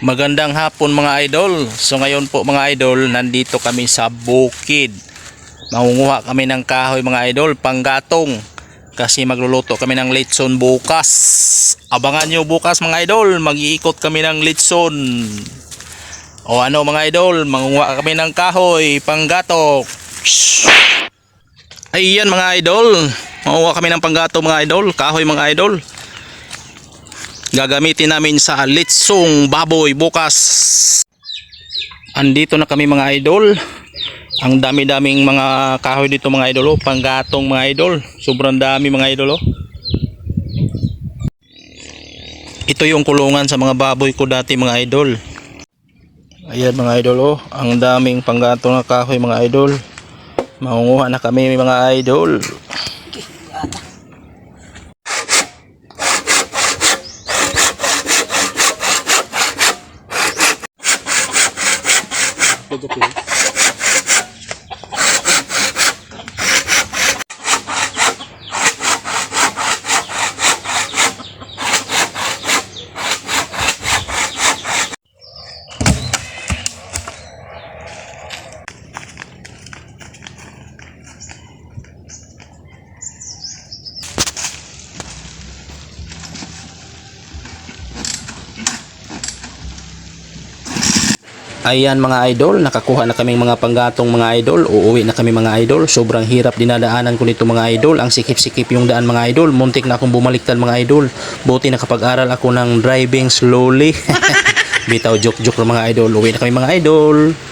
Magandang hapon mga idol. So ngayon po mga idol, nandito kami sa bukid. Mangunguha kami ng kahoy mga idol, panggatong. Kasi magluluto kami ng litson bukas. Abangan nyo bukas mga idol, mag-iikot kami ng litson. O ano mga idol, mangunguha kami ng kahoy, panggatok. Ayan mga idol, mangunguha kami ng panggato mga idol, kahoy mga idol gagamitin namin sa litsong baboy bukas andito na kami mga idol ang dami daming mga kahoy dito mga idol oh. panggatong mga idol sobrang dami mga idol oh. ito yung kulungan sa mga baboy ko dati mga idol ayan mga idol oh. ang daming panggatong na kahoy mga idol mangunguha na kami mga idol después que Ayan mga idol, nakakuha na kaming mga panggatong mga idol. Uuwi na kami mga idol. Sobrang hirap dinadaanan ko nito mga idol. Ang sikip-sikip yung daan mga idol. Muntik na akong bumaliktad mga idol. Buti nakapag-aral ako ng driving slowly. Bitaw joke-joke mga idol. Uwi na kami mga idol.